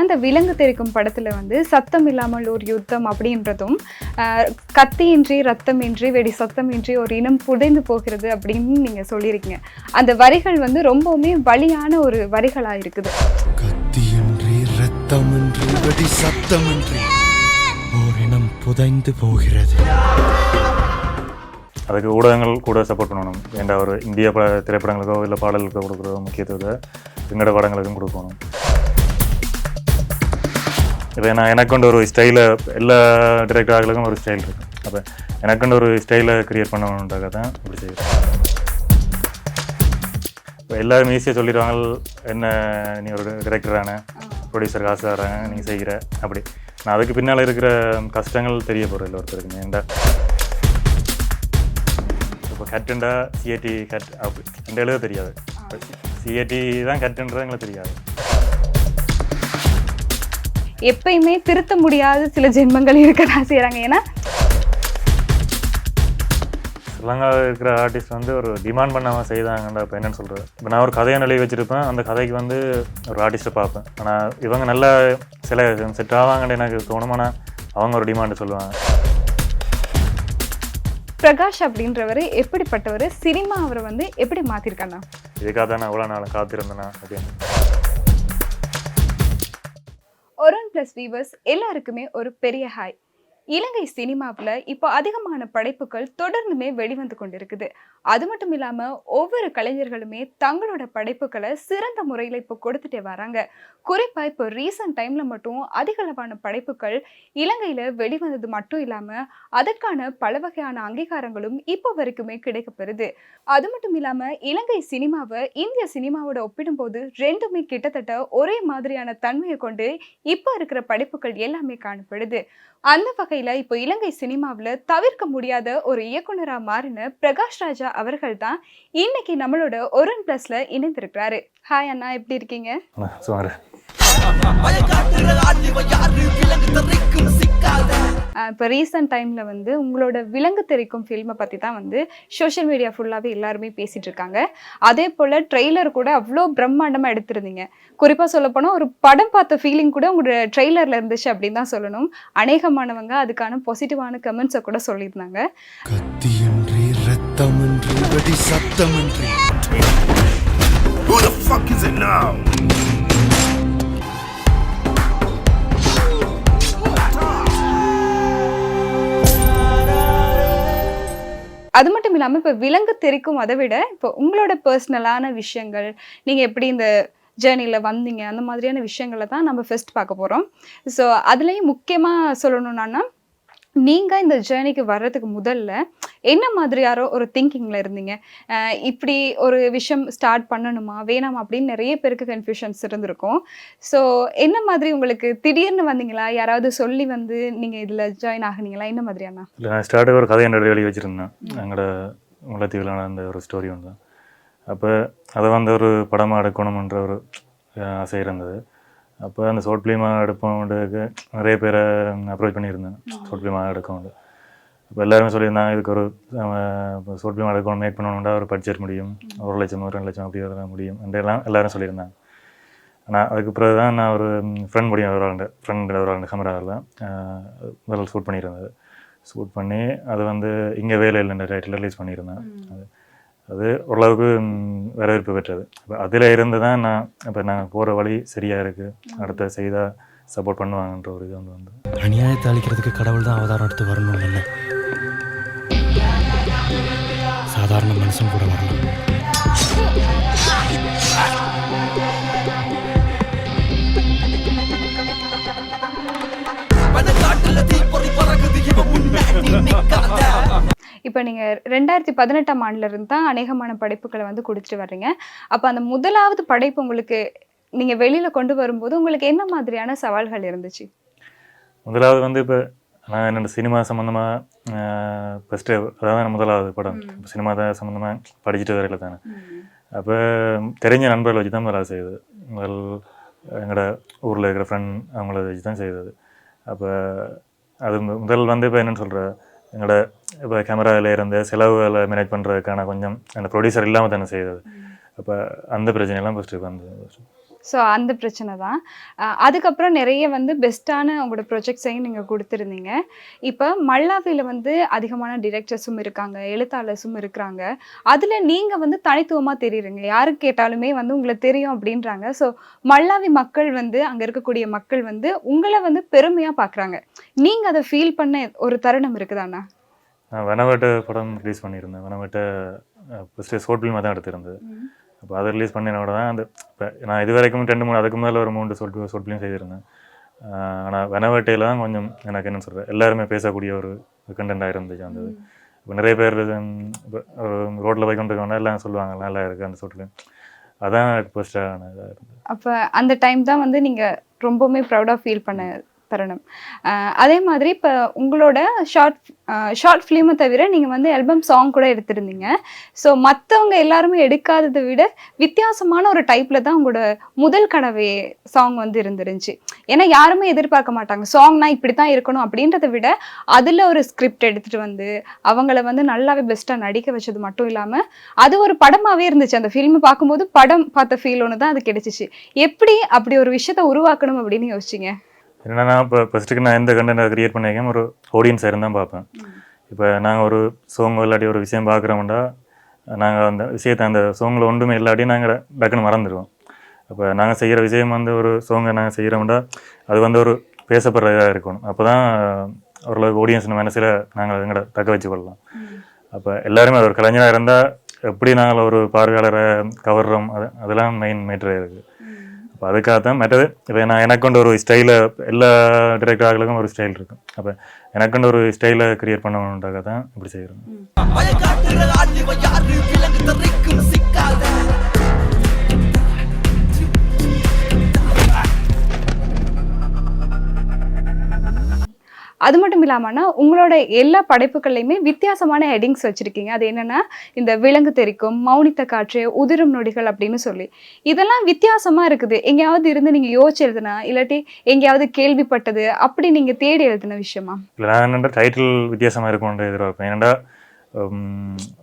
அந்த விலங்கு தெரிக்கும் படத்துல வந்து சத்தம் இல்லாமல் ஒரு யுத்தம் அப்படின்றதும் கத்தியின்றி ரத்தமின்றி வெடி சத்தமின்றி ஒரு இனம் புதைந்து போகிறது அப்படின்னு நீங்க சொல்லியிருக்கீங்க. அந்த வரிகள் வந்து ரொம்பவுமே வலியான ஒரு வரிகளா இருக்குது. கத்தியின்றி வெடி சத்தமின்றி ஓரினம் புதைந்து போகிறது. அதுக்கு ஊடகங்கள் கூட சப்போர்ட் பண்ணணும். ஏன்டா ஒரு இந்திய பட திரைப்படங்களுக்கோ இல்லை பாடலுக்கோ கொடுக்குற முக்கியத்துவத்தை எங்களோட படங்களுக்கும் கொடுக்கணும். இப்போ நான் எனக்குண்டு ஒரு ஸ்டைலை எல்லா டிரெக்டர்களுக்கும் ஒரு ஸ்டைல் இருக்கு. அப்போ எனக்குண்டு ஒரு ஸ்டைலை கிரியேட் பண்ணணுன்றக்காக தான் இப்படி செய்யுறேன் இப்போ எல்லாரும் ஈஸியாக சொல்லிடுவாங்க என்ன நீ ஒரு டிரெக்டரான ப்ரொடியூசர் காசு தராங்க நீங்கள் செய்கிற? அப்படி. நான் அதுக்கு பின்னால் இருக்கிற கஷ்டங்கள் தெரிய போகிற இல்லை ஒருத்தருக்கு ஏன்டா இப்போ கட்டுண்டா சிஏடி கட் அப்படி. அந்த எழுத தெரியாது. சிஏடி தான் கட்டுன்றது எங்களுக்கு தெரியாது. எப்பயுமே திருத்த முடியாத சில ஜென்மங்கள் இருக்கதான் செய்றாங்க. ஏன்னா ஸ்ரீலங்காவில் இருக்கிற ஆர்டிஸ்ட் வந்து ஒரு டிமாண்ட் பண்ணாமல் செய்தாங்கன்ற இப்போ என்னன்னு சொல்கிறது இப்போ நான் ஒரு கதையை நிலை வச்சுருப்பேன். அந்த கதைக்கு வந்து ஒரு ஆர்டிஸ்ட்டை பார்ப்பேன். ஆனால் இவங்க நல்ல சில செட் ஆவாங்கன்னு எனக்கு தோணும். ஆனால் அவங்க ஒரு டிமாண்டு சொல்லுவாங்க. பிரகாஷ் அப்படின்றவர் எப்படிப்பட்டவர்? சினிமா அவரை வந்து எப்படி மாத்திருக்காண்ணா இதுக்காக தான் நான் அவ்வளோ நாள் காத்திருந்தேனா அப்படின்னு. ஒரன் ப்ளஸ் வீவர்ஸ் எல்லாருக்குமே ஒரு பெரிய ஹாய் இலங்கை சினிமாவில் இப்போ அதிகமான படைப்புகள் தொடர்ந்துமே வெளிவந்து கொண்டிருக்குது. அது மட்டும் இல்லாமல் ஒவ்வொரு கலைஞர்களுமே தங்களோட படைப்புகளை சிறந்த முறையில் இப்போ கொடுத்துட்டே வராங்க. குறிப்பாக இப்போ ரீசன்ட் டைமில் மட்டும் அதிகளவான படைப்புகள் இலங்கையில் வெளிவந்தது மட்டும் இல்லாமல் அதற்கான பல வகையான அங்கீகாரங்களும் இப்போ வரைக்குமே கிடைக்கப்பெறுது. அது மட்டும் இல்லாமல் இலங்கை சினிமாவை இந்திய சினிமாவோட ஒப்பிடும்போது ரெண்டுமே கிட்டத்தட்ட ஒரே மாதிரியான தன்மையை கொண்டு இப்போ இருக்கிற படைப்புகள் எல்லாமே காணப்படுது. அந்த வகையில் இப்போ இலங்கை சினிமாவில் தவிர்க்க முடியாத ஒரு இயக்குனராக மாறின பிரகாஷ் ராஜா அவர்கள் தான் இன்னைக்கு நம்மளோட ஒரன் ப்ளஸில் இணைந்திருக்கிறாரு. ஹாய் அண்ணா எப்படி இருக்கீங்க? இப்போ ரீசெண்ட் டைமில் வந்து உங்களோட விலங்கு தெரிக்கும் ஃபில்மை பற்றி தான் வந்து சோஷியல் மீடியா ஃபுல்லாகவே எல்லாருமே பேசிகிட்டு இருக்காங்க. அதே போல் ட்ரெய்லர் கூட அவ்வளோ பிரம்மாண்டமாக எடுத்திருந்தீங்க. குறிப்பாக சொல்லப்போனால் ஒரு படம் பார்த்த ஃபீலிங் கூட உங்களோட ட்ரெய்லரில் இருந்துச்சு அப்படின்னு தான் சொல்லணும். அநேகமானவங்க அதுக்கான பாசிட்டிவான கமெண்ட்ஸை கூட சொல்லியிருந்தாங்க. கத்தியின்றி இரத்தமின்றி சத்தமின்றி. Who the fuck is it now? அது மட்டும் இல்லாமல் இப்போ விலங்கு தெரிக்கும் அதை விட இப்போ உங்களோட பர்சனலான விஷயங்கள் நீங்கள் எப்படி இந்த ஜேர்னியில் வந்தீங்க அந்த மாதிரியான விஷயங்களை தான் நம்ம ஃபஸ்ட் பார்க்க போகிறோம் ஸோ அதுலேயும் முக்கியமாக சொல்லணும்னா நீங்கள் இந்த ஜேர்னிக்கு வர்றதுக்கு முதல்ல என்ன மாதிரியாரோ ஒரு திங்கிங்கில் இருந்தீங்க? இப்படி ஒரு விஷயம் ஸ்டார்ட் பண்ணணுமா? வேணாமா? அப்படின்னு நிறைய பேருக்கு கன்ஃபியூஷன்ஸ் இருந்திருக்கும். ஸோ என்ன மாதிரி உங்களுக்கு திடீர்னு வந்தீங்களா? யாராவது சொல்லி வந்து நீங்கள் இதில் ஜாயின் ஆகுனீங்களா? என்ன மாதிரியாண்ணா இல்லை நான் ஸ்டார்ட் ஒரு கதை என்னோட எழுதி வச்சுருந்தேன். எங்களோட முல்லைத்தீவில் நடந்த ஒரு ஸ்டோரி ஒன்று. தான் அப்போ அதை வந்து ஒரு படமாக எடுக்கணுமன்ற ஒரு ஆசை இருந்தது. அப்போ அந்த ஷார்ட் ஃபிலிமாக எடுப்போம்ன்றதுக்கு நிறைய பேரை அப்ரோச் பண்ணியிருந்தேன். ஷார்ட் ஃபிலிமாக எடுக்கணும் அப்போ எல்லாருமே சொல்லியிருந்தாங்க இதுக்கு ஒரு ஷார்ட் ஃபிலிம் எடுக்கணும் மேக் பண்ணணும்னா ஒரு பட்ஜெட் முடியும். ஒரு லட்சம் ஒரு ரெண்டு லட்சம் அப்படி வர முடியும். எல்லாம் எல்லாரும் சொல்லியிருந்தாங்க. ஆனால் அதுக்கு பிறகு தான் நான் ஒரு ஃப்ரெண்ட் முடியும் ஒரு ஆளுண்டு ஃப்ரெண்ட் ஒரு ஆளுண்டு கேமராவில் முதல்ல ஷூட் பண்ணியிருந்தது. ஷூட் பண்ணி அது வந்து இங்கே வேலை இல்லைன்ற டைட்டில் ரிலீஸ் பண்ணியிருந்தேன். அது அது ஓரளவுக்கு வரவேற்பு பெற்றது. அப்போ அதில் இருந்து தான் நான் இப்போ நான் போகிற வழி சரியாக இருக்குது அடுத்த செய்தால் சப்போர்ட் பண்ணுவாங்கன்ற ஒரு இது வந்து வந்து அநியாயத்தை அழிக்கிறதுக்கு கடவுள் தான் அவதாரம் எடுத்து வரணும் என்ன சாதாரண மனுஷன் கூட வரலாம். இப்போ நீங்கள் ரெண்டாயிரத்தி பதினெட்டாம் ஆண்டுல இருந்து தான் அநேகமான படைப்புகளை வந்து கொடுத்துட்டு வர்றீங்க. அப்போ அந்த முதலாவது படைப்பு உங்களுக்கு நீங்கள் வெளியில் கொண்டு வரும்போது உங்களுக்கு என்ன மாதிரியான சவால்கள் இருந்துச்சு? முதலாவது வந்து இப்போ நான் என்னோட சினிமா சம்மந்தமாக ஃபஸ்ட்டு அதாவது முதலாவது படம். சினிமா தான் சம்மந்தமாக படிச்சுட்டு வரையில தானே. அப்போ தெரிஞ்ச நண்பர்களை வச்சு தான் வேலை செய்யுது முதல் எங்களோட ஊரில் இருக்கிற ஃப்ரெண்ட் அவங்கள வச்சு தான் செய்தது. அப்போ அது முதல் வந்து இப்போ என்னன்னு சொல்கிற எங்களோட இப்போ கேமராவில் இருந்த செலவுகளை மேனேஜ் பண்ணுறதுக்கான கொஞ்சம் அந்த ப்ரொடியூசர் இல்லாமல் தானே செய்தது. அப்போ அந்த பிரச்சனையெல்லாம் ஃபஸ்ட்டு வந்து ஸோ அந்த பிரச்சனை தான். அதுக்கப்புறம் நிறைய வந்து பெஸ்ட்டான உங்களோட ப்ரொஜெக்ட்ஸையும் நீங்கள் கொடுத்துருந்தீங்க. இப்போ மல்லாவியில் வந்து அதிகமான டிரெக்டர்ஸும் இருக்காங்க எழுத்தாளர்ஸும் இருக்கிறாங்க. அதில் நீங்கள் வந்து தனித்துவமாக தெரியுறீங்க. யாருக்கு கேட்டாலுமே வந்து உங்களை தெரியும் அப்படின்றாங்க. ஸோ மல்லாவி மக்கள் வந்து அங்கே இருக்கக்கூடிய மக்கள் வந்து உங்களை வந்து பெருமையாக பார்க்குறாங்க. நீங்கள் அதை ஃபீல் பண்ண ஒரு தருணம் இருக்குதாண்ணா? நான் வெனவெட்ட படம் ரிலீஸ் பண்ணியிருந்தேன். வெனவெட்ட ஃபஸ்ட்டு ஷார்ட் ஃபிலிமாக தான் எடுத்திருந்தது. அப்போ அதை ரிலீஸ் பண்ணினோட தான் அந்த இப்போ நான் இது வரைக்கும் ரெண்டு மூணு அதுக்கு முதல்ல ஒரு மூணு ஷார்ட் ஷார்ட் ஃபிலிம் செய்திருந்தேன் ஆனால் வெனவெட்டையில் தான் கொஞ்சம் எனக்கு என்ன சொல்கிறது எல்லாருமே பேசக்கூடிய ஒரு கண்டென்ட்டாக இருந்துச்சு அந்த இப்போ நிறைய பேர் இப்போ ரோட்டில் போய் கொண்டு இருக்கவங்க எல்லாம் சொல்லுவாங்க நல்லா இருக்குது அந்த ஃபிலிம் அதான் ஃபஸ்ட்டான இதாக இருந்தது. அப்போ அந்த டைம் தான் வந்து நீங்கள் ரொம்பவுமே ப்ரௌடாக ஃபீல் பண்ண தருணம். அதே மாதிரி இப்போ உங்களோட ஷார்ட் ஷார்ட் ஃபிலிமை தவிர நீங்கள் வந்து ஆல்பம் சாங் கூட எடுத்திருந்தீங்க. ஸோ மற்றவங்க எல்லாருமே எடுக்காததை விட வித்தியாசமான ஒரு டைப்பில் தான் உங்களோட முதல் கனவே சாங் வந்து இருந்துருந்துச்சு. ஏன்னா யாருமே எதிர்பார்க்க மாட்டாங்க. சாங்னா இப்படி தான் இருக்கணும் அப்படின்றத விட அதில் ஒரு ஸ்கிரிப்ட் எடுத்துகிட்டு வந்து அவங்கள வந்து நல்லாவே பெஸ்ட்டாக நடிக்க வச்சது மட்டும் இல்லாமல் அது ஒரு படமாகவே இருந்துச்சு. அந்த ஃபிலிம் பார்க்கும்போது படம் பார்த்த ஃபீல் ஒன்று தான் அது கிடைச்சிச்சு. எப்படி அப்படி ஒரு விஷயத்த உருவாக்கணும் அப்படின்னு யோசிச்சிங்க? என்னன்னா இப்போ ஃபஸ்ட்டுக்கு நான் எந்த கண்டென்ட் கிரியேட் பண்ணியிருக்கேன் ஒரு ஆடியன்ஸ் இருந்தால் பார்ப்பேன். இப்போ நாங்கள் ஒரு சோங் இல்லாட்டி ஒரு விஷயம் பார்க்குறோம்டா நாங்கள் அந்த விஷயத்தை அந்த சோங்கில் ஒன்றுமே இல்லாட்டி நாங்கள் டக்குன்னு மறந்துடுவோம். அப்போ நாங்கள் செய்கிற விஷயம் வந்து ஒரு சோங்கை நாங்கள் செய்கிறோம்டா அது வந்து ஒரு பேசப்படுறதாக இருக்கணும். அப்போ தான் ஓரளவுக்கு ஆடியன்ஸ் மனசில் நாங்கள் எங்களை தக்க வச்சு கொள்ளலாம் அப்போ எல்லாருமே ஒரு கலைஞராக இருந்தால் எப்படி நாங்கள் ஒரு பார்வையாளரை கவர்றோம்? அது அதெல்லாம் மெயின் மேட்டராக இருக்குது அப்போ அதுக்காக தான் மற்றது இப்போ நான் எனக்குண்டு ஒரு ஸ்டைலை எல்லா டிரெக்டர்களுக்கும் ஒரு ஸ்டைல் இருக்கும் அப்போ எனக்குண்டு ஒரு ஸ்டைலை கிரியேட் பண்ணணுன்றக்காக தான் இப்படி செய்கிறோம் அது மட்டும் இல்லாமன்னா உங்களோட எல்லா படைப்புகள்லையுமே வித்தியாசமான ஹெட்டிங்ஸ் வச்சிருக்கீங்க. அது என்னன்னா இந்த விலங்கு தெரிக்கும் மௌனித்த காற்று உதிரும் நொடிகள் அப்படின்னு சொல்லி. இதெல்லாம் வித்தியாசமா இருக்குது. எங்கேயாவது இருந்து நீங்க யோசிச்சு எழுதுனா இல்லாட்டி எங்கேயாவது கேள்விப்பட்டது அப்படி நீங்க தேடி எழுதின விஷயமா? இல்லை நான் என்னென்னா டைட்டில் வித்தியாசமாக இருக்கும்ன்ற எதிர்பார்ப்பேன். ஏன்னா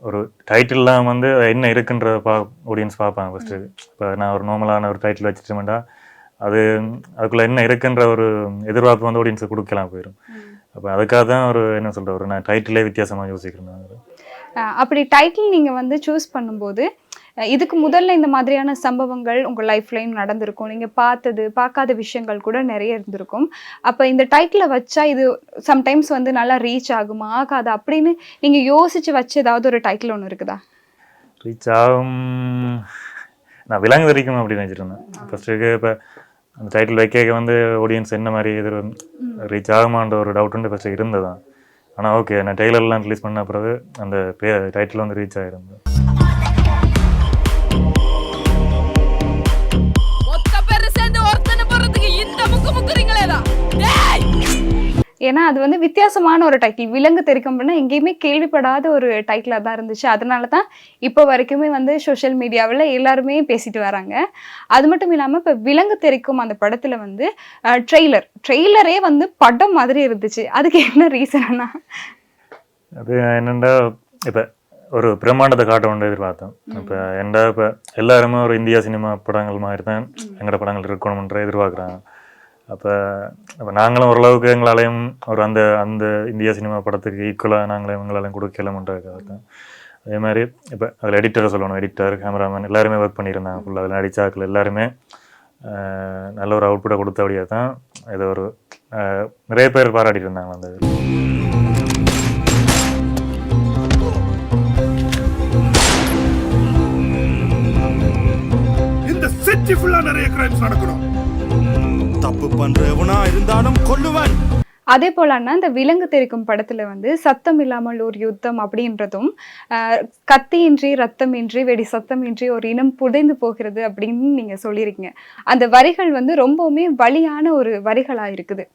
ஒரு டைட்டில்லாம் வந்து என்ன இருக்குன்ற பா ஆடியன்ஸ் பார்ப்பாங்க ஃபஸ்ட்டு இப்போ நான் ஒரு நார்மலான ஒரு டைட்டில் வச்சுட்டோம்டா அது அதுக்குள்ளே என்ன இருக்குன்ற ஒரு எதிர்பார்ப்பு வந்து ஆடியன்ஸுக்கு கொடுக்கலாம் போயிடும் அப்போ அதுக்காக தான் ஒரு என்ன சொல்கிற ஒரு நான் டைட்டிலே வித்தியாசமாக யோசிக்கிறேன் அப்படி டைட்டில் நீங்க வந்து சூஸ் பண்ணும்போது இதுக்கு முதல்ல இந்த மாதிரியான சம்பவங்கள் உங்க லைஃப்லயும் நடந்திருக்கும். நீங்க பார்த்தது பார்க்காத விஷயங்கள் கூட நிறைய இருந்திருக்கும். அப்ப இந்த டைட்டிலை வச்சா இது சம்டைம்ஸ் வந்து நல்லா ரீச் ஆகுமா ஆகாதா? அப்படின்னு நீங்க யோசிச்சு வச்ச ஏதாவது ஒரு டைட்டில் ஒன்று இருக்குதா? ரீச் ஆகும். நான் விலங்கு வரைக்கும் அப்படி நினச்சிருந்தேன் ஃபஸ்ட்டுக்கு இப்போ அந்த டைட்டில் வைக்க வந்து ஆடியன்ஸ் என்ன மாதிரி எதிர் ரீச் ஆகுமான்ற ஒரு டவுட் வந்து ஃபஸ்ட்டு இருந்ததான் ஆனால் ஓகே நான் டெய்லர்லாம் ரிலீஸ் பண்ண பிறகு அந்த பே டைட்டில் வந்து ரீச் ஆகிருந்தது ஏன்னா அது வந்து வித்தியாசமான ஒரு டைட்டில் விலங்கு தெரிக்கும் அப்படின்னா எங்கேயுமே கேள்விப்படாத ஒரு டைட்டிலாக தான் இருந்துச்சு. அதனால தான் இப்போ வரைக்குமே வந்து சோஷியல் மீடியாவில் எல்லாருமே பேசிட்டு வராங்க. அது மட்டும் இல்லாமல் இப்போ விலங்கு தெரிக்கும் அந்த படத்தில் வந்து ட்ரெய்லர் ட்ரெய்லரே வந்து படம் மாதிரி இருந்துச்சு. அதுக்கு என்ன ரீசன்னா அது என்னென்னா இப்போ ஒரு பிரம்மாண்டத்தை காட்ட வேண்டிய எதிர்பார்த்தோம் இப்போ என்ன இப்போ எல்லாருமே ஒரு இந்தியா சினிமா படங்கள் மாதிரி தான் எங்களோட படங்கள் இருக்கணும்ன்ற எதிர்பார்க்குறாங்க. அப்போ அப்போ நாங்களும் ஓரளவுக்கு எங்களாலையும் ஒரு அந்த அந்த இந்தியா சினிமா படத்துக்கு ஈக்குவலாக நாங்களும் எங்களாலையும் கொடுக்கலமுன்றதுக்காக தான் அதே மாதிரி இப்போ அதில் எடிட்டரை சொல்லணும். எடிட்டர் கேமராமேன் எல்லாருமே ஒர்க் பண்ணியிருந்தாங்க. ஃபுல்லாக அதில் நடிச்சாக்கள் எல்லாருமே நல்ல ஒரு அவுட்புட்டை கொடுத்தபடியாக தான் இது ஒரு நிறைய பேர் பாராட்டிட்டு இருந்தாங்க அந்த இந்த சிட்டி நிறைய கிரைம்ஸ் நடக்கணும். தப்பு பண்றவனா இருந்தாலும் கொல்லுவன். அதே போல அண்ணா இந்த விலங்கு தெரிக்கும் படத்துல வந்து சத்தம் இல்லாமல் ஒரு யுத்தம் அப்படின்றதும் கத்தியின்றி ரத்தமின்றி வெடி சத்தமின்றி ஒரு இனம் புதைந்து போகிறது அப்படின்னு நீங்க சொல்லியிருக்கீங்க. அந்த வரிகள் வந்து ரொம்பவுமே வலியான ஒரு வரிகளா இருக்குது.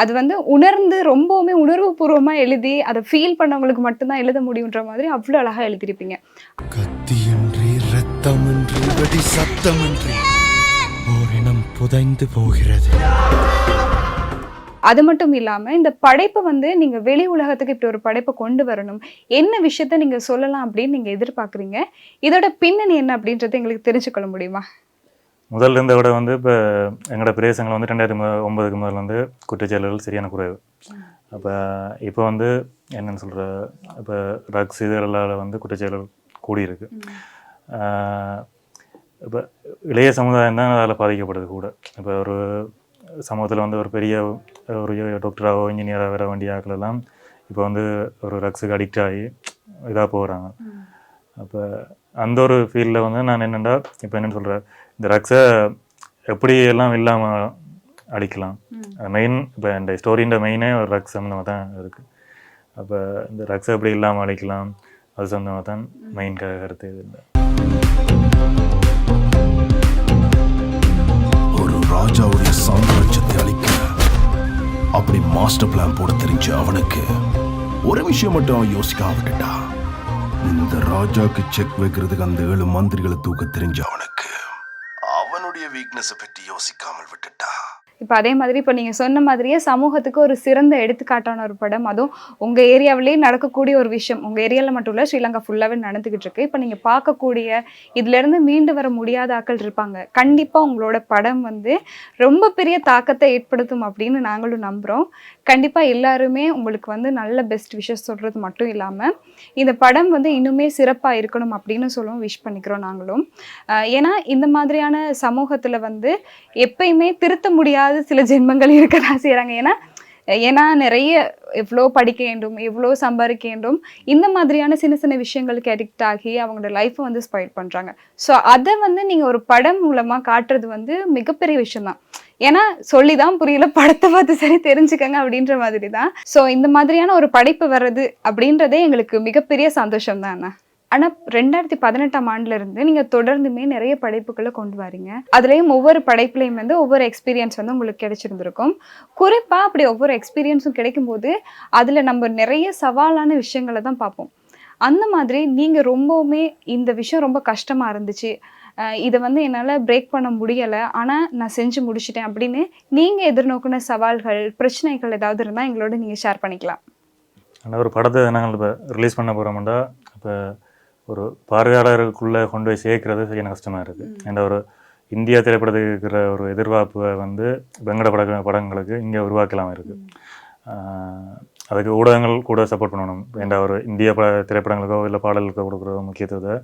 அது வந்து உணர்ந்து ரொம்பவுமே உணர்வுபூர்வமா எழுதி அதை ஃபீல் பண்ணவங்களுக்கு மட்டும்தான் எழுத முடியுன்ற மாதிரி அவ்வளோ அழகா எழுதியிருப்பீங்க. கத்தியின்றி ரத்தமின்றி வெடி சத்தமின்றி. புதைந்து போகிறது. அது மட்டும் இல்லாம இந்த படைப்பை வந்து நீங்க வெளி உலகத்துக்கு இப்படி ஒரு படைப்பை கொண்டு வரணும். என்ன விஷயத்த நீங்க சொல்லலாம் அப்படின்னு நீங்க எதிர்பார்க்குறீங்க? இதோட பின்னணி என்ன அப்படின்றத எங்களுக்கு தெரிஞ்சுக்கொள்ள முடியுமா? முதல்ல இருந்த விட வந்து இப்போ எங்களோட பிரதேசங்கள் வந்து ரெண்டாயிரத்தி ஒன்பதுக்கு முதல்ல வந்து குற்றச்செயல்கள் சரியான குறைவு. அப்போ இப்போ வந்து என்னன்னு சொல்கிற இப்போ ட்ரக்ஸ் இதெல்லாம் வந்து குற்றச்செயல்கள் கூடியிருக்கு. இப்போ இளைய சமுதாயம் தான் அதில் பாதிக்கப்படுது கூட. இப்போ ஒரு சமூகத்தில் வந்து ஒரு பெரிய ஒரு டாக்டராகவோ இன்ஜினியராக வர வேண்டிய ஆட்கள் எல்லாம் இப்போ வந்து ஒரு ட்ரக்ஸுக்கு அடிக்ட் ஆகி இதாக போகிறாங்க. அப்போ அந்த ஒரு ஃபீல்டில் வந்து நான் என்னென்னா இப்போ என்னன்னு சொல்கிறேன் இந்த ட்ரக்ஸை எப்படி எல்லாம் இல்லாமல் அடிக்கலாம். மெயின் இப்போ இந்த ஸ்டோரின்ற மெயினே ஒரு ட்ரக்ஸ் சம்மந்தமாக தான் இருக்குது அப்போ இந்த ட்ரக்ஸை எப்படி இல்லாமல் அடிக்கலாம் அது சம்மந்தமாக தான் மெயின் கருத்து இது. இல்லை ராஜாவுடைய சாம்ராஜ்யத்தை அழிக்க. அப்படி மாஸ்டர் பிளான் போட தெரிஞ்ச அவனுக்கு ஒரு விஷயம் மட்டும் அவன் யோசிக்காம விட்டுட்டா இந்த ராஜாக்கு செக் வைக்கிறதுக்கு அந்த ஏழு மந்திரிகளை தூக்க தெரிஞ்ச அவனுக்கு. அவனுடைய வீக்னஸை பற்றி யோசிக்காமல் விட்டுட்டா. இப்போ அதே மாதிரி இப்போ நீங்கள் சொன்ன மாதிரியே சமூகத்துக்கு ஒரு சிறந்த எடுத்துக்காட்டான ஒரு படம். அதுவும் உங்கள் ஏரியாவிலேயே நடக்கக்கூடிய ஒரு விஷயம். உங்கள் ஏரியாவில் மட்டும் இல்லை ஸ்ரீலங்கா ஃபுல்லாகவே நடந்துக்கிட்டு இருக்கு. இப்போ நீங்கள் பார்க்கக்கூடிய இதுலேருந்து மீண்டு வர முடியாத ஆட்கள் இருப்பாங்க. கண்டிப்பாக உங்களோட படம் வந்து ரொம்ப பெரிய தாக்கத்தை ஏற்படுத்தும் அப்படின்னு நாங்களும் நம்புகிறோம் கண்டிப்பாக எல்லாருமே உங்களுக்கு வந்து நல்ல பெஸ்ட் விஷஸ் சொல்கிறது மட்டும் இல்லாமல் இந்த படம் வந்து இன்னுமே சிறப்பாக இருக்கணும் அப்படின்னு சொல்லவும் விஷ் பண்ணிக்கிறோம் நாங்களும். ஏன்னா இந்த மாதிரியான சமூகத்தில் வந்து எப்பயுமே திருத்த முடியாத சில ஜென்மங்கள் இருக்க தான் செய்கிறாங்க ஏன்னா ஏன்னா நிறைய எவ்வளோ படிக்க வேண்டும் எவ்வளோ சம்பாதிக்க வேண்டும் இந்த மாதிரியான சின்ன சின்ன விஷயங்களுக்கு அடிக்ட் ஆகி அவங்களோட லைஃப்பை வந்து ஸ்பாயில் பண்ணுறாங்க ஸோ அதை வந்து நீங்கள் ஒரு படம் மூலமாக காட்டுறது வந்து மிகப்பெரிய விஷயம்தான். ஏன்னா சொல்லி தான் புரியல படத்தை பார்த்து சரி தெரிஞ்சுக்கங்க அப்படின்ற மாதிரி தான் ஸோ இந்த மாதிரியான ஒரு படைப்பு வர்றது அப்படின்றதே எங்களுக்கு மிகப்பெரிய சந்தோஷம் தான் ஆனால் ரெண்டாயிரத்தி பதினெட்டாம் ஆண்டுல இருந்து நீங்கள் தொடர்ந்துமே நிறைய படைப்புகளை கொண்டு வரீங்க. அதுலேயும் ஒவ்வொரு படைப்புலையும் வந்து ஒவ்வொரு எக்ஸ்பீரியன்ஸ் வந்து உங்களுக்கு கிடைச்சிருந்திருக்கும். குறிப்பாக அப்படி ஒவ்வொரு எக்ஸ்பீரியன்ஸும் கிடைக்கும்போது அதில் நம்ம நிறைய சவாலான விஷயங்களை தான் பார்ப்போம். அந்த மாதிரி நீங்கள் ரொம்பவுமே இந்த விஷயம் ரொம்ப கஷ்டமாக இருந்துச்சு. அஹ் இதை வந்து என்னால் பிரேக் பண்ண முடியலை. ஆனால் நான் செஞ்சு முடிச்சிட்டேன் அப்படின்னு நீங்கள் எதிர்நோக்கின சவால்கள் பிரச்சனைகள் ஏதாவது இருந்தால் எங்களோட நீங்கள் ஷேர் பண்ணிக்கலாம். ஆனால் ஒரு படத்தை நாங்கள் இப்போ ரிலீஸ் பண்ண போகிறோம்டா இப்போ ஒரு பார்வையாளருக்குள்ளே கொண்டு போய் சேர்க்கறது சரியான கஷ்டமாக இருக்குது ஏன்னா ஒரு இந்தியா திரைப்படத்துக்கு இருக்கிற ஒரு எதிர்பார்ப்பை வந்து வெங்கட பட படங்களுக்கு இங்கே உருவாக்கலாம் இருக்குது அதுக்கு ஊடகங்கள் கூட சப்போர்ட் பண்ணணும். ஏண்டா ஒரு இந்திய பட திரைப்படங்களுக்கோ இல்லை பாடல்களுக்கோ கொடுக்குற முக்கியத்துவத்தை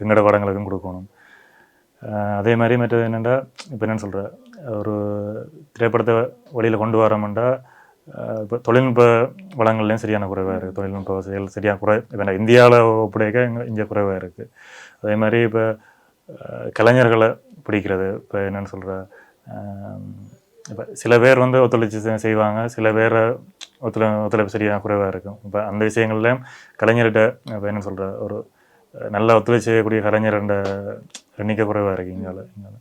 வெங்கட படங்களுக்கும் கொடுக்கணும். அதே மாதிரி மற்றது என்னென்னா இப்போ என்னென்னு சொல்கிற ஒரு திரைப்படத்தை வழியில் கொண்டு வரோம்னா இப்போ தொழில்நுட்ப வளங்கள்லேயும் சரியான குறைவாக இருக்குது தொழில்நுட்ப வசதிகள் சரியாக குறை இப்போ இந்தியாவில் ஒப்படைக்க இங்கே இங்கே குறைவாக இருக்குது அதே மாதிரி இப்போ கலைஞர்களை பிடிக்கிறது இப்போ என்னென்னு சொல்கிற இப்போ சில பேர் வந்து ஒத்துழைச்சி செய்வாங்க சில பேர் ஒத்துழை ஒத்துழைப்பு சரியாக குறைவாக இருக்கும். இப்போ அந்த விஷயங்கள்லையும் கலைஞர்கிட்ட இப்போ என்ன சொல்கிற ஒரு நல்லா ஒத்துழைச்சு செய்யக்கூடிய கலைஞர்கிட்ட எண்ணிக்கை குறைவாக இருக்குது இங்கால இங்கால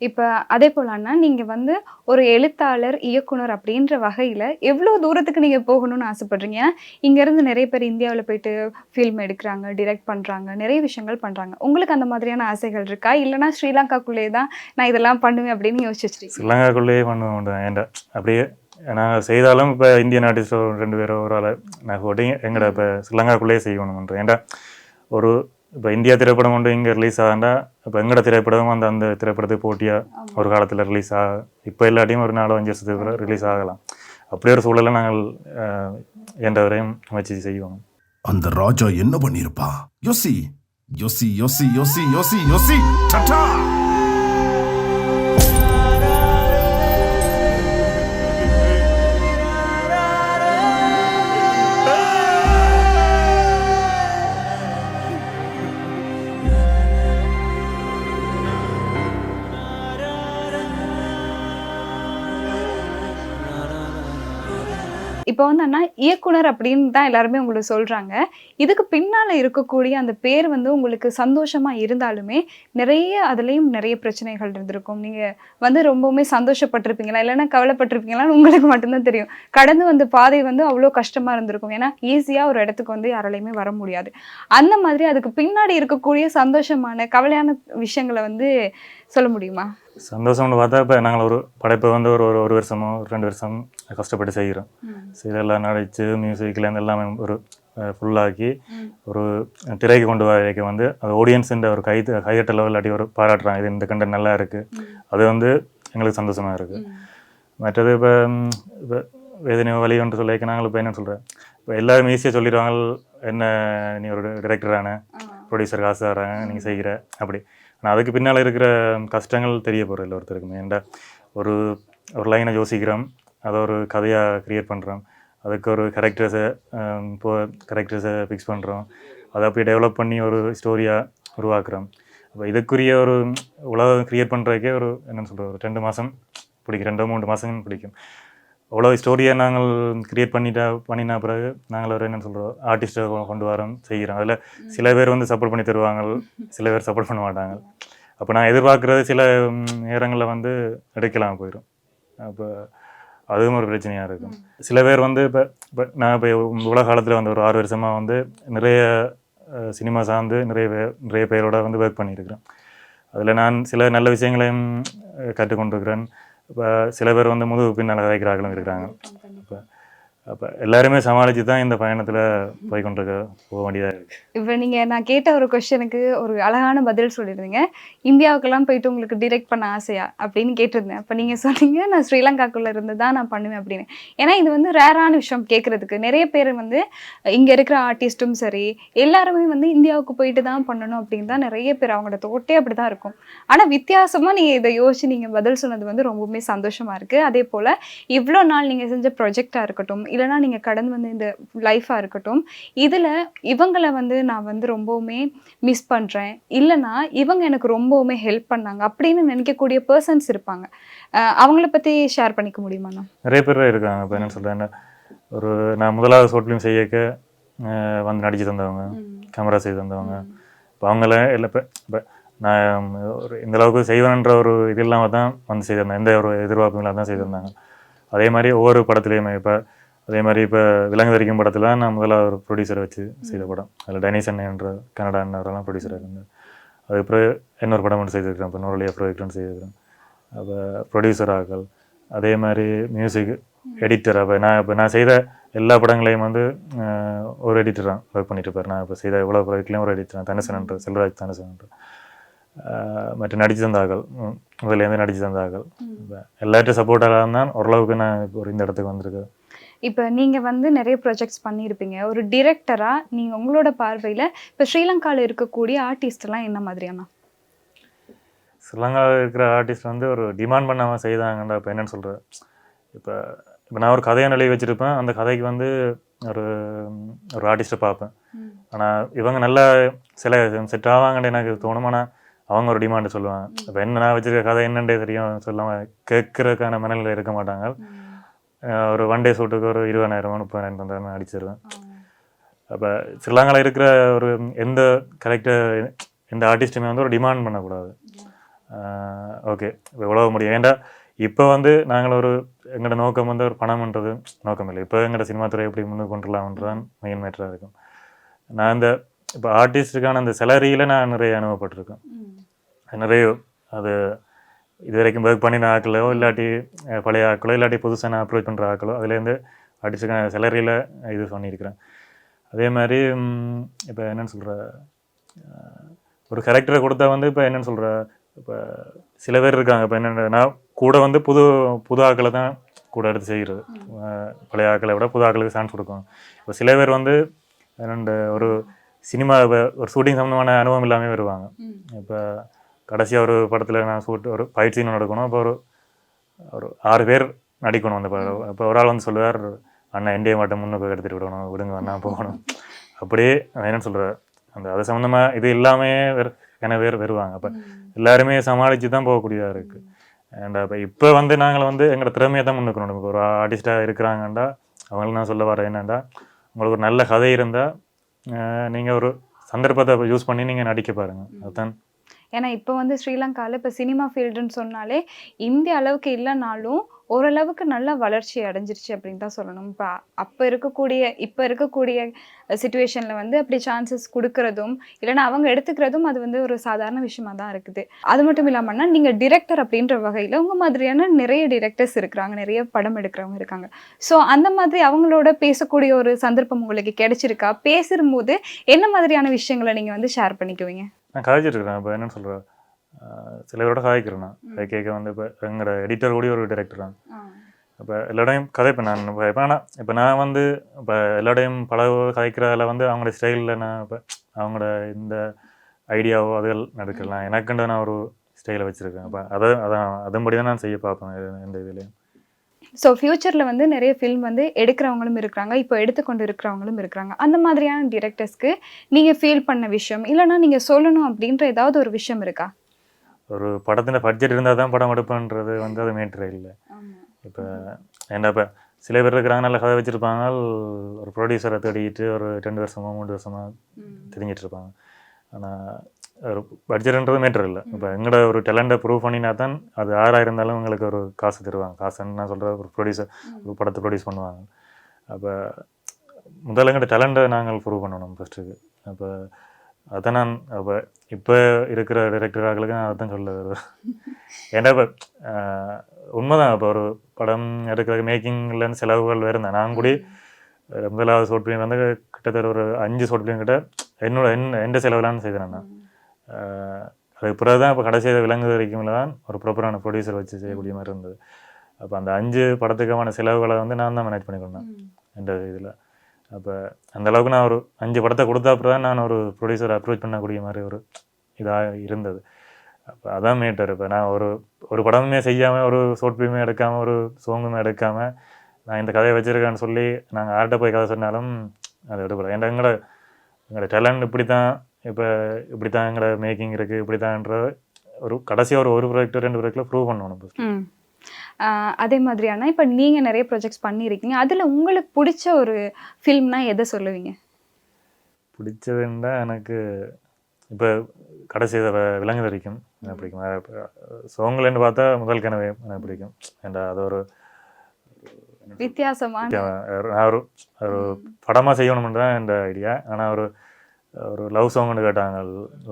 இப்போ அதே போலன்னா நீங்கள் வந்து ஒரு எழுத்தாளர் இயக்குனர் அப்படின்ற வகையில் எவ்வளோ தூரத்துக்கு நீங்கள் போகணும்னு ஆசைப்படுறீங்க? ஏன்னா இங்கேருந்து நிறைய பேர் இந்தியாவில் போயிட்டு ஃபில்ம் எடுக்கிறாங்க டிரெக்ட் பண்ணுறாங்க நிறைய விஷயங்கள் பண்ணுறாங்க உங்களுக்கு அந்த மாதிரியான ஆசைகள் இருக்கா? இல்லைனா ஸ்ரீலங்காக்குள்ளேயே தான் நான் இதெல்லாம் பண்ணுவேன் அப்படின்னு யோசிச்சு ஸ்ரீலங்காக்குள்ளேயே பண்ணுவேன் ஏன்டா அப்படியே நான் செய்தாலும் இப்போ இந்தியன் ஆர்டிஸ்ட் ரெண்டு பேரும் ஒரு ஆளை நான் போட்டு எங்கட இப்போ ஸ்ரீலங்காக்குள்ளேயே செய்யணும் ஏன்டா ஒரு இப்போ இந்தியா திரைப்படம் கொண்டு இங்கே ரிலீஸ் ஆகாண்டா இப்போ எங்கட திரைப்படமும் அந்த அந்த திரைப்படத்துக்கு போட்டியாக ஒரு காலத்தில் ரிலீஸ் ஆக இப்போ இல்லாட்டியும் ஒரு நாலு அஞ்சு வருஷத்துக்கு ரிலீஸ் ஆகலாம். அப்படி ஒரு சூழலை நாங்கள் அஹ், இயன்ற வரையும் முயற்சி செய்வோம். அந்த ராஜா என்ன பண்ணிருப்பான் யோசி யோசி யோசி யோசி யோசி யோசி டட்டா இப்போ வந்து அண்ணா இயக்குனர் அப்படின்னு தான் எல்லாருமே உங்களுக்கு சொல்கிறாங்க இதுக்கு பின்னால் இருக்கக்கூடிய அந்த பேர் வந்து உங்களுக்கு சந்தோஷமாக இருந்தாலுமே நிறைய அதுலேயும் நிறைய பிரச்சனைகள் இருந்திருக்கும். நீங்கள் வந்து ரொம்பவுமே சந்தோஷப்பட்டிருப்பீங்களா? இல்லைன்னா கவலைப்பட்டிருப்பீங்களான்னு உங்களுக்கு மட்டும்தான் தெரியும். கடந்து வந்த பாதை வந்து அவ்வளோ கஷ்டமாக இருந்திருக்கும். ஏன்னா ஈஸியாக ஒரு இடத்துக்கு வந்து யாராலையுமே வர முடியாது. அந்த மாதிரி அதுக்கு பின்னாடி இருக்கக்கூடிய சந்தோஷமான கவலையான விஷயங்களை வந்து சொல்ல முடியுமா? சந்தோஷம்னு பார்த்தா இப்போ நாங்கள் ஒரு படைப்பை வந்து ஒரு ஒரு ஒரு வருஷமோ ஒரு ரெண்டு வருஷம் கஷ்டப்பட்டு செய்கிறோம். இதெல்லாம் நடிச்சு மியூசிக்லேருந்து எல்லாமே ஒரு ஃபுல்லாக்கி ஒரு திரைக்கு கொண்டு வரைக்க வந்து அது ஆடியன்ஸுன்ற ஒரு கை கையட்டலோ இல்லாட்டி ஒரு பாராட்டுறாங்க. இது இந்த கண்டென்ட் நல்லா இருக்குது அது வந்து எங்களுக்கு சந்தோஷமாக இருக்குது மற்றது இப்போ இப்போ வேதனை வழி ஒன்று சொல்லிக்க நாங்கள் இப்போ என்ன சொல்கிறேன் இப்போ எல்லாரும் ஈஸியாக சொல்லிடுவாங்க என்ன நீ ஒரு டிரெக்டரான ப்ரொடியூசர் காசு தராங்க நீங்கள் செய்கிற அப்படி. ஆனால் அதுக்கு பின்னால் இருக்கிற கஷ்டங்கள் தெரிய போகிறதில்ல ஒருத்தருக்குமே. ஏன்டா ஒரு ஒரு லைனை யோசிக்கிறோம் அதை ஒரு கதையாக க்ரியேட் பண்ணுறோம் அதுக்கு ஒரு கேரக்டர்ஸை இப்போ கேரக்டர்ஸை ஃபிக்ஸ் பண்ணுறோம் அதை அப்படியே டெவலப் பண்ணி ஒரு ஸ்டோரியாக உருவாக்குறோம். அப்போ இதுக்குரிய ஒரு உலகம் க்ரியேட் பண்ணுறதுக்கே ஒரு என்னென்னு சொல்கிறது ஒரு ரெண்டு மாதம் பிடிக்கும் ரெண்டோ மூணு மாதம் பிடிக்கும். அவ்வளோ ஸ்டோரியை நாங்கள் கிரியேட் பண்ணிட்டா பண்ணின பிறகு நாங்கள் ஒரு என்ன சொல்கிறோம் ஆர்டிஸ்ட்டை கொண்டு வரோம் செய்கிறோம். அதில் சில பேர் வந்து சப்போர்ட் பண்ணி தருவாங்க. சில பேர் சப்போர்ட் பண்ண மாட்டாங்க. அப்போ நான் எதிர்பார்க்குறது சில நேரங்களில் வந்து எடுக்கலாம் போயிடும் அப்போ அதுவும் ஒரு பிரச்சனையாக இருக்கும். சில பேர் வந்து இப்போ இப்போ நான் இப்போ உலக காலத்தில் வந்து ஒரு ஆறு வருஷமாக வந்து நிறைய சினிமா சார்ந்து நிறைய பே- நிறைய பேரோட வந்து ஒர்க் பண்ணியிருக்கிறேன் அதில் நான் சில நல்ல விஷயங்களையும் கற்றுக்கொண்டிருக்கிறேன். இப்போ சில பேர் வந்து முதுகு பின்னால் கதைக்கிறார்களும் இருக்கிறாங்க. அப்போ எல்லாருமே சமாளித்து தான் இந்த பயணத்தில் போய் கொண்டிருக்க போக வேண்டியதாக இருக்குது இப்போ நீங்கள் நான் கேட்ட ஒரு கொஷனுக்கு ஒரு அழகான பதில் சொல்லியிருந்தீங்க இந்தியாவுக்கெல்லாம் போயிட்டு உங்களுக்கு டிரெக்ட் பண்ண ஆசையா? அப்படின்னு கேட்டிருந்தேன். அப்போ நீங்கள் சொன்னீங்க நான் ஸ்ரீலங்காக்குள்ளே இருந்து தான் நான் பண்ணுவேன் அப்படின்னு. ஏன்னா இது வந்து ரேரான விஷயம் கேட்குறதுக்கு நிறைய பேர் வந்து இங்கே இருக்கிற ஆர்டிஸ்ட்டும் சரி எல்லாருமே வந்து இந்தியாவுக்கு போயிட்டு தான் பண்ணணும் அப்படின்னு தான் நிறைய பேர் அவங்களோட தோட்டே அப்படி தான் இருக்கும். ஆனால் வித்தியாசமாக நீங்கள் இதை யோசிச்சு நீங்கள் பதில் சொன்னது வந்து ரொம்பவுமே சந்தோஷமாக இருக்குது அதே போல் இவ்வளோ நாள் நீங்கள் செஞ்ச ப்ரொஜெக்டாக இருக்கட்டும் இல்லைனா நீங்கள் கடந்து வந்த இந்த லைஃபாக இருக்கட்டும் இதில் இவங்களை வந்து நான் வந்து ரொம்பவுமே மிஸ் பண்ணுறேன் இல்லைனா இவங்க எனக்கு ரொம்பவுமே ஹெல்ப் பண்ணாங்க அப்படின்னு நினைக்கக்கூடிய பர்சன்ஸ் இருப்பாங்க. அவங்கள பற்றி ஷேர் பண்ணிக்க முடியுமாண்ணா நிறைய பேர் இருக்காங்க. இப்போ என்ன சொல்கிறேன் ஒரு நான் முதலாவது ஃபிலிம் செய்யக்க வந்து நடிச்சு தந்தவங்க கேமரா செய்து தந்தவங்க. இப்போ அவங்கள இல்லை இப்போ இப்போ நான் ஒரு இந்த அளவுக்கு செய்வேன்ற ஒரு இது இல்லாமல் தான் வந்து செய்திருந்தேன். எந்த ஒரு எதிர்பார்ப்பும் தான் செய்திருந்தாங்க. அதே மாதிரி ஒவ்வொரு படத்துலையுமே இப்போ அதே மாதிரி இப்போ விலங்கு தரிக்கும் படத்தில் நான் முதல்ல ஒரு ப்ரொடியூசரை வச்சு செய்த படம். அதில் டெனிசன் என்ற கன்னடா அண்ணவரெல்லாம் ப்ரொடியூசராக இருந்தார். அதுக்கப்புறம் இன்னொரு படம் ஒன்று செய்திருக்கிறேன். இப்போ நூறுலியா ப்ராஜெக்ட் ஒன்று செய்திருக்கிறேன். அப்போ ப்ரொடியூசர் ஆகல். அதே மாதிரி மியூசிக் எடிட்டர் அப்போ நான் இப்போ நான் செய்த எல்லா படங்களையும் வந்து ஒரு எடிட்டர் தான் ஒர்க் பண்ணிட்டு இருப்பார். நான் இப்போ செய்த இவ்வளோ ப்ராஜெக்ட்லேயும் ஒரு எடிட்டர் தான் தனுசனன்ற செல்வராஜ் தனுசனன்ற மற்ற நடிச்சு தந்தார்கள் ம், முதல்லேருந்து நடிச்சு தந்தார்கள் இப்போ எல்லார்ட்டும் சப்போர்ட்டாக தான் ஓரளவுக்கு நான் இப்போ ஒரு இந்த இடத்துக்கு வந்திருக்கேன். இப்போ நீங்கள் வந்து நிறைய ப்ராஜெக்ட்ஸ் பண்ணியிருப்பீங்க ஒரு டிரெக்டராக நீங்கள் உங்களோட பார்வையில் இப்போ ஸ்ரீலங்காவில் இருக்கக்கூடிய ஆர்டிஸ்ட்லாம் என்ன மாதிரியாண்ணா ஸ்ரீலங்காவில் இருக்கிற ஆர்டிஸ்ட் வந்து ஒரு டிமாண்ட் பண்ணாமல் செய்தாங்கடா இப்போ என்னன்னு சொல்கிறேன் இப்போ இப்போ நான் ஒரு கதையை நிலை வச்சுருப்பேன். அந்த கதைக்கு வந்து ஒரு ஒரு ஆர்டிஸ்ட்டை பார்ப்பேன். ஆனால் இவங்க நல்லா சில செட் ஆவாங்கன்னு எனக்கு தோணும். ஆனால் அவங்க ஒரு டிமாண்டு சொல்லுவாங்க. இப்போ என்ன நான் வச்சிருக்க கதை என்னன்றே தெரியும். சொல்லாமல் கேட்கறதுக்கான மனநிலை இருக்க மாட்டாங்க. ஒரு ஒன் டே ஷூட்டுக்கு ஒரு இருபதாயிரம் முப்பதாயிரம் தந்தாயிரம் அடிச்சிருவேன். அப்போ ஸ்ரீலங்காவில் இருக்கிற ஒரு எந்த கரெக்டாக எந்த ஆர்டிஸ்ட்டுமே வந்து ஒரு டிமாண்ட் பண்ணக்கூடாது. ஓகே எவ்வளோ முடியும்? ஏன்டா இப்போ வந்து நாங்கள் ஒரு எங்களோட நோக்கம் வந்து ஒரு பணம்ன்றது நோக்கம் இல்லை. இப்போ எங்களோட சினிமா துறை எப்படி முன்னுக்கு கொண்டுலாம்ன்றதான் மெயின் மேட்டராக இருக்கும். நான் இந்த இப்போ ஆர்டிஸ்ட்டுக்கான அந்த சேலரியில் நான் நிறைய அனுபவப்பட்டிருக்கேன். நிறைய அது இது வரைக்கும் ஒர்க் பண்ணின ஆக்களோ இல்லாட்டி பழைய ஆக்களோ இல்லாட்டி புதுசாக நான் அப்ரோச் பண்ணுற ஆக்களோ அதுலேருந்து ஆர்டிஸ்ட்டுக்கான சேலரியில் இது பண்ணியிருக்கிறேன். அதே மாதிரி இப்போ என்னன்னு சொல்கிற ஒரு கேரக்டரை கொடுத்தா வந்து இப்போ என்னன்னு சொல்கிற இப்போ சில பேர் இருக்காங்க. இப்போ என்னென்ன கூட வந்து புது புது ஆக்களை தான் கூட எடுத்து செய்கிறது பழைய ஆக்களை விட புது ஆக்களுக்கு சான்ஸ் கொடுக்கும் இப்போ சில பேர் வந்து என்னென்ன ஒரு சினிமா ஒரு ஷூட்டிங் சம்மந்தமான அனுபவம் இல்லாமல் வருவாங்க. இப்போ கடைசியாக ஒரு படத்தில் நான் ஷூட் ஒரு ஃபைட் சீன் நடக்கணும். அப்போ ஒரு ஒரு ஆறு பேர் நடிக்கணும். அந்த அப்போ ஒரு ஆள் வந்து சொல்லுவார் அண்ணா என்டிஏ மாட்டம் முன்னுக்கு எடுத்துகிட்டு விடணும். விடுங்க அண்ணா போகணும். அப்படியே நான் என்ன சொல்கிறேன் அந்த அது சம்மந்தமாக இது எல்லாமே வேறு கன பேர் வருவாங்க. அப்போ எல்லாருமே சமாளித்து தான் போகக்கூடியதாக இருக்குது அண்ட் அப்போ இப்போ வந்து நாங்கள் வந்து எங்களோட திறமையை தான் முன்னுக்கணும். இப்போ ஒரு ஆர்டிஸ்ட்டாக இருக்கிறாங்கண்டா அவங்களுக்கு நான் சொல்ல வரேன் என்னண்டா உங்களுக்கு ஒரு நல்ல கதை இருந்தால் நீங்கள் ஒரு சந்தர்ப்பத்தை யூஸ் பண்ணி நீங்கள் நடிக்க பாருங்கள் அதுதான் ஏன்னா இப்போ வந்து ஸ்ரீலங்காவில் இப்போ சினிமா ஃபீல்டுன்னு சொன்னாலே இந்திய அளவுக்கு இல்லைனாலும் ஓரளவுக்கு நல்லா வளர்ச்சி அடைஞ்சிருச்சு அப்படின்னு தான் சொல்லணும். இப்போ அப்போ இருக்கக்கூடிய இப்போ இருக்கக்கூடிய சுச்சுவேஷனில் வந்து அப்படி சான்சஸ் கொடுக்கறதும் இல்லைன்னா அவங்க எடுத்துக்கிறதும் அது வந்து ஒரு சாதாரண விஷயமா தான் இருக்குது. அது மட்டும் இல்லாமல்னா நீங்கள் டிரெக்டர் அப்படின்ற வகையில் உங்கள் மாதிரியான நிறைய டிரெக்டர்ஸ் இருக்கிறாங்க. நிறைய படம் எடுக்கிறவங்க இருக்காங்க. ஸோ அந்த மாதிரி அவங்களோட பேசக்கூடிய ஒரு சந்தர்ப்பம் உங்களுக்கு கிடைச்சிருக்கா? பேசும்போது என்ன மாதிரியான விஷயங்களை நீங்கள் வந்து ஷேர் பண்ணிக்குவீங்க? நான் கதைச்சிருக்கிறேன் இப்போ என்னன்னு சொல்கிறேன் சில பேரோட கதைக்கிறேன் நான். அதை கேட்க வந்து இப்போ எங்களோட எடிட்டர் கூடிய ஒரு டைரக்டர் தான் இப்போ எல்லாடையும் கதைப்பேன் நான். இப்போ இப்போ ஆனால் இப்போ நான் வந்து இப்போ எல்லாடையும் பல கதைக்கிறதில் வந்து அவங்களோட ஸ்டைலில் நான் இப்போ அவங்களோட இந்த ஐடியாவோ அதுகள் நடக்கலாம். எனக்குண்டு நான் ஒரு ஸ்டைலை வச்சுருக்கேன். அப்போ அதை அதான் அதன்படி தான் நான் செய்ய பார்ப்பேன். எந்த இதுலேயும். ஸோ ஃப்யூச்சரில் வந்து நிறைய ஃபில்ம் வந்து எடுக்கிறவங்களும் இருக்கிறாங்க. இப்போ எடுத்துக்கொண்டு இருக்கிறவங்களும் இருக்கிறாங்க. அந்த மாதிரியான டிரெக்டர்ஸ்க்கு நீங்கள் ஃபீல் பண்ண விஷயம் இல்லைன்னா நீங்கள் சொல்லணும் அப்படின்ற ஏதாவது ஒரு விஷயம் இருக்கா? ஒரு படத்தின் பட்ஜெட் இருந்தால் தான் படம் எடுப்பேன்றது வந்து அது மேட்ரு இல்லை இப்போ என்ன இப்போ சில பேர் இருக்கிறாங்க நல்ல கதை வச்சுருப்பாங்க ஒரு ப்ரொடியூசரை தேடிக்கிட்டு ஒரு ரெண்டு வருஷமா மூணு வருஷமா தெரிஞ்சிட்டு இருப்பாங்க. ஆனால் ஒரு பட்ஜெட்ன்றது மேட்டர் இல்லை. இப்போ எங்களோட ஒரு டேலண்ட்டை ப்ரூவ் பண்ணினா தான் அது யாராக இருந்தாலும் உங்களுக்கு ஒரு காசு தருவாங்க. காசுன்னு நான் சொல்கிற ஒரு ப்ரொடியூசர் ஒரு படத்தை ப்ரொடியூஸ் பண்ணுவாங்க. அப்போ முதல்ல எங்கள்கிட்ட டேலண்ட்டை நாங்கள் ப்ரூவ் பண்ணணும் ஃபஸ்ட்டுக்கு அப்போ அதை நான் அப்போ இப்போ இருக்கிற டிரெக்டர்களுக்கு நான் அதான் சொல்ல ஏன்னா இப்போ உண்மைதான். இப்போ ஒரு படம் எடுக்கிற மேக்கிங்லேருந்து செலவுகள் வேறு தான் நான் கூட முதலாவது ஷார்ட் ஃபிலிம் வந்து கிட்டத்தட்ட ஒரு அஞ்சு ஷார்ட் ஃபிலிம் கிட்ட என்னோட என் எந்த செலவுலான்னு செய்தேன் நான். அதுக்கு பிறகு தான் இப்போ கடைசி விலங்கு வரைக்கும் தான் ஒரு ப்ராப்பரான ப்ரொடியூசர் வச்சு செய்யக்கூடிய மாதிரி இருந்தது. அப்போ அந்த அஞ்சு படத்துக்கான செலவுகளை வந்து நான் தான் மேனேஜ் பண்ணிக்கொண்டேன் இந்த இதில். அப்போ அந்த அளவுக்கு நான் ஒரு அஞ்சு படத்தை கொடுத்தா அப்புறம் தான் நான் ஒரு ப்ரொடியூசரை அப்ரோச் பண்ணக்கூடிய மாதிரி ஒரு இதாக இருந்தது. அப்போ அதான் மேட்டர் இப்போ நான் ஒரு ஒரு படமுமே செய்யாமல் ஒரு ஷார்ட் ஃபிலிமே எடுக்காமல் ஒரு சோங்குமே எடுக்காமல் நான் இந்த கதையை வச்சுருக்கேன்னு சொல்லி நாங்கள் யார்கிட்ட போய் கதை சொன்னாலும் அதை எடுக்கல ஏன்டா எங்களோட எங்களோட டேலண்ட் இப்படி தான் இப்போ இப்படி தான் எங்களோட மேக்கிங் இருக்குது இப்படி தான்ன்ற ஒரு கடைசியாக ஒரு ஒரு ப்ராஜெக்ட் ரெண்டு ப்ராஜெக்டில் ப்ரூவ் பண்ணணும் அதே மாதிரியான இப்போ நீங்கள் நிறைய ப்ராஜெக்ட்ஸ் பண்ணியிருக்கீங்க அதில் உங்களுக்கு பிடிச்ச ஒரு ஃபில்ம்னா எதை சொல்லுவீங்க? பிடிச்சதுன்னா எனக்கு இப்போ கடைசி விலங்கு வரைக்கும் எனக்கு பிடிக்கும். சோங்கலன்னு பார்த்தா முதல் கனவு எனக்கு பிடிக்கும். ஏன்டா அது ஒரு வித்தியாசமான ஒரு ஒரு படமாக செய்யணும்னு தான் இந்த ஐடியா ஆனால் ஒரு ஒரு லவ் சாங்னு கேட்டாங்க.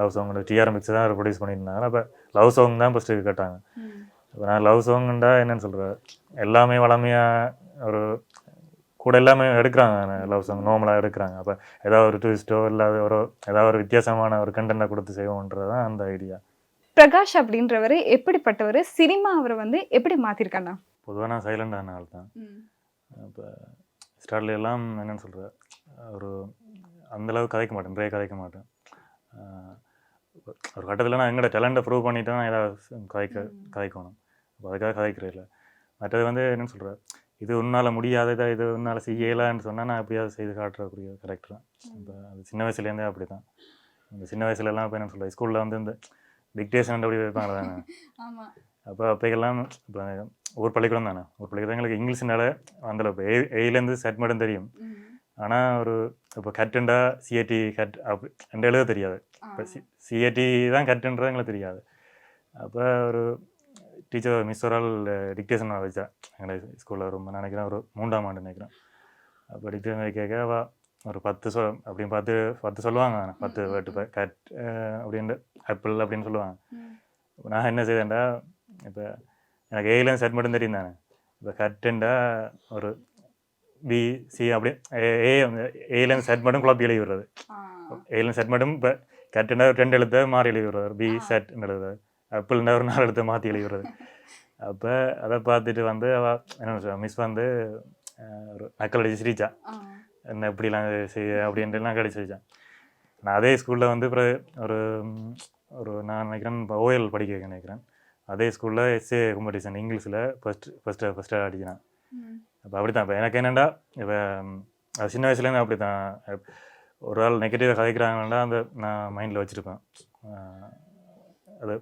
லவ் சாங் டிஆர் மிக்ஸ் தான் ப்ரொடியூஸ் பண்ணியிருந்தாங்க. அப்போ லவ் சாங் தான் ஃபஸ்ட்டு கேட்டாங்க. இப்போ நான் லவ் சாங்குண்டா என்னன்னு சொல்கிறேன் எல்லாமே வளமையாக ஒரு கூட எல்லாமே எடுக்கிறாங்க. லவ் சாங் நார்மலாக எடுக்கிறாங்க. அப்போ ஏதாவது ஒரு ட்விஸ்ட்டோ இல்லாத ஒரு ஏதாவது ஒரு வித்தியாசமான ஒரு கண்டென்ட்டை கொடுத்து செய்வோன்றது தான் அந்த ஐடியா பிரகாஷ் அப்படின்றவர் எப்படிப்பட்டவர்? சினிமா அவரை வந்து எப்படி மாற்றிருக்காண்ணா பொதுவாக நான் சைலண்டான ஆள் தான் இப்போ ஸ்டார்ட்ல எல்லாம் என்னன்னு சொல்கிறேன் ஒரு அந்தளவுக்கு கதைக்க மாட்டேன் நிறைய கதைக்க மாட்டேன். ஒரு கட்டத்தில் நான் எங்களோட டேலண்ட்டை ப்ரூவ் பண்ணிட்டு தான் ஏதாவது கதைக்க கதைக்கணும். அப்போ அதுக்காக கதைக்கிறேன் இல்லை. மற்றது வந்து என்னன்னு சொல்கிறேன் இது உன்னால் முடியாததா இது உன்னால் செய்யலான்னு சொன்னால் நான் எப்படியாவது செய்து காட்டுறக்கூடிய கரெக்ட் தான். இப்போ அது சின்ன வயசுலேருந்தே அப்படி தான் இந்த சின்ன வயசுலலாம் இப்போ என்ன சொல்கிறேன் ஸ்கூலில் வந்து இந்த டிக்டேஷன் அப்படி வைப்பாங்க தானே? அப்போ அப்போக்கெல்லாம் இப்போ ஒரு பள்ளிக்கூடம் தானே? ஒரு பள்ளிக்கூடம் எங்களுக்கு இங்கிலீஷ்னால அந்த இப்போ ஏ ஏலேருந்து செட் மட்டும் தெரியும். ஆனால் ஒரு இப்போ கட்டுண்டா சிஏடி கட் அப்படி ரெண்டு எழுத தெரியாது. இப்போ சி சிஏடி தான் கட்டுன்றது எங்களுக்கு தெரியாது. அப்போ ஒரு டீச்சர் மிஸ் ஒரு ஆள் டிக்டேஷன் வச்சா எங்களை ஸ்கூலில் ரொம்ப நான் நினைக்கிறேன் ஒரு மூன்றாம் ஆண்டு நினைக்கிறேன். அப்போ டிக்டேஷன் கேட்க ஒரு பத்து சொல் அப்படின்னு பத்து பத்து சொல்லுவாங்க. பத்து இப்போ கட் அப்படின்ட்டு ஆப்பிள் அப்படின்னு சொல்லுவாங்க. நான் என்ன செய்தேன்டா இப்போ எனக்கு ஏலேருந்து செட் மட்டும் தெரியும் தானே. இப்போ கட்டுண்டா ஒரு பி சி அப்படி ஏ ஏலேருந்து செட் மட்டும் குழப்பி எழுதி விடுறது. ஏலேருந்து செட் மட்டும் இப்போ கட்டுண்டா ஒரு ரெண்டு எழுத்தை மாறி எழுதி விடுறது. பி செட் எழுதுறது ஆப்பிள்னா ஒரு நாலு எழுத்தை மாற்றி எழுதி விடுறது. அப்போ அதை பார்த்துட்டு வந்து அவ என்ன மிஸ் வந்து ஒரு நக்கல் அடிச்சு சிரிச்சா. என்ன இப்படிலாம் செய்ய? அப்படின்ட்டுலாம் கடிச்சு வச்சான் நான் அதே ஸ்கூலில் வந்து அப்புறம் ஒரு ஒரு நான் நினைக்கிறேன் ஓஎல் படிக்க வைக்க நினைக்கிறேன். அதே ஸ்கூலில் எஸ்ஏ காம்படிஷன் இங்கிலீஷில் ஃபஸ்ட் ஃபஸ்ட்டு ஃபஸ்ட்டாக அடிச்சினேன் அப்போ அப்படி தான் இப்போ எனக்கு என்னென்னா இப்போ அது சின்ன வயசுலேருந்து அப்படி தான் ஒரு ஆள் நெகட்டிவாக கதைக்கிறாங்கன்னா அந்த நான் மைண்டில் வச்சுருப்பேன். அது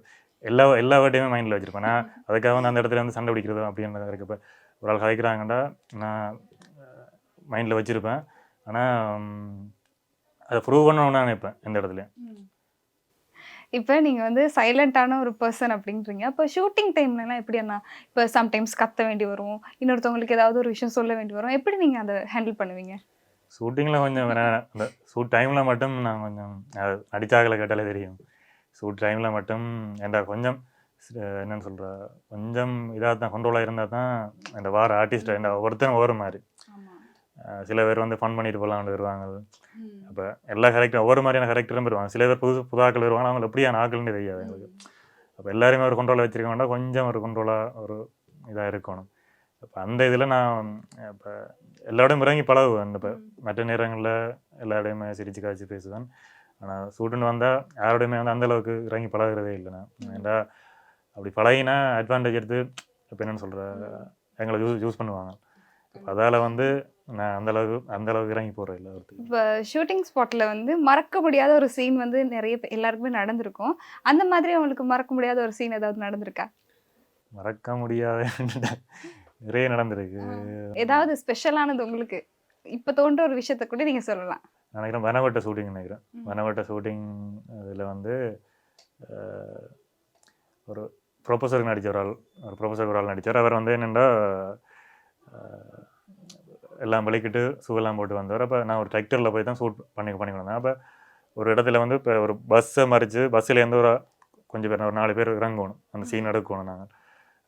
எல்லா எல்லா வாட்டியுமே மைண்டில் வச்சுருப்பேன். நான் அதுக்காக வந்து அந்த இடத்துல வந்து சண்டை பிடிக்கிறது அப்படின்றது இருக்கு இப்போ ஒரு ஆள் கதைக்கிறாங்கன்னா நான் மைண்டில் வச்சுருப்பேன். ஆனால் அதை ப்ரூவ் பண்ணணும்னு நான் நினைப்பேன் எந்த இடத்துலையும். இப்போ நீங்க வந்து சைலண்டான ஒரு பர்சன் அப்படின்றீங்க. அப்போ ஷூட்டிங் டைம்லலாம் எப்படி அண்ணா? இப்போ சம்டைம்ஸ் கத்த வேண்டி வரும். இன்னொருத்தவங்களுக்கு ஏதாவது ஒரு விஷயம் சொல்ல வேண்டி வரும். எப்படி நீங்க அதை ஹேண்டில் பண்ணுவீங்க? ஷூட்டிங்கில் கொஞ்சம் அந்த ஷூட் டைமில் மட்டும் நான் கொஞ்சம் அடிச்சாகலை கேட்டாலே தெரியும். ஷூட் டைமில் மட்டும் ஏன்டா கொஞ்சம் என்னன்னு சொல்கிற கொஞ்சம் இதாக தான் கண்ட்ரோலாக இருந்தால் தான் இந்த வார ஆர்டிஸ்ட் இந்த ஒருத்தன் ஒவ்வொரு மாதிரி. சில பேர் வந்து ஃபன் பண்ணிட்டு போகலாம் வருவாங்க. அப்போ எல்லா கேரக்டரும் ஒவ்வொரு மாதிரியான கேரக்டரும் வருவாங்க. சில பேர் புது புதாக்கள் வருவாங்க. அவங்க எப்படியான ஆக்கள்னு தெரியாது எங்களுக்கு அப்போ எல்லாருமே ஒரு கண்ட்ரோலாக வச்சிருக்க வேண்டாம். கொஞ்சம் ஒரு கண்ட்ரோலாக ஒரு இதாக இருக்கணும். அப்போ அந்த இதில் நான் இப்போ எல்லாரோடையும் இறங்கி பழகுவேன். இப்போ மற்ற நேரங்களில் எல்லாரோடையுமே சிரிச்சு காய்ச்சி பேசுவேன். ஆனால் சூட்டுன்னு வந்தால் யாரோடையுமே வந்து அந்த அளவுக்கு இறங்கி பழகுறதே இல்லை நான். ஏன்டா அப்படி பழகினா அட்வான்டேஜ் எடுத்து இப்போ என்னென்னு சொல்கிற எங்களை யூஸ் யூஸ் பண்ணுவாங்க. அதால் வந்து நான் அந்த அளவுக்கு அந்த அளவுக்கு இறங்கி போகிறேன் ஒருத்தர் இப்போ ஷூட்டிங் ஸ்பாட்டில் வந்து மறக்க முடியாத ஒரு சீன் வந்து நிறைய எல்லாருக்குமே நடந்திருக்கும். அந்த மாதிரி அவங்களுக்கு மறக்க முடியாத ஒரு சீன் ஏதாவது நடந்திருக்கா? மறக்க முடியாத நிறைய நடந்திருக்கு. ஏதாவது ஸ்பெஷலானது உங்களுக்கு? இப்போ தோன்ற ஒரு விஷயத்த கூட நீங்க சொல்லலாம். நான் நினைக்கிறேன் வனவட்ட ஷூட்டிங் நினைக்கிறேன். வனவட்ட ஷூட்டிங் இதில் வந்து ஒரு ப்ரொஃபஸருக்கு நடித்த ஒரு ஆள் ஒரு ப்ரொஃபஸருக்கு ஒரு ஆள் நடித்தார் அவர் வந்து என்னென்னா எல்லாம் விளக்கிட்டு ஷூவெல்லாம் போட்டு வந்தவர். அப்போ நான் ஒரு டிராக்டரில் போய் தான் ஷூட் பண்ணி பண்ணி வந்தேன். அப்போ ஒரு இடத்துல வந்து இப்போ ஒரு பஸ்ஸை மறித்து பஸ்ஸிலேருந்து ஒரு கொஞ்சம் பேர் ஒரு நாலு பேர் இறங்கணும். அந்த சீன் எடுக்கணும் நாங்கள்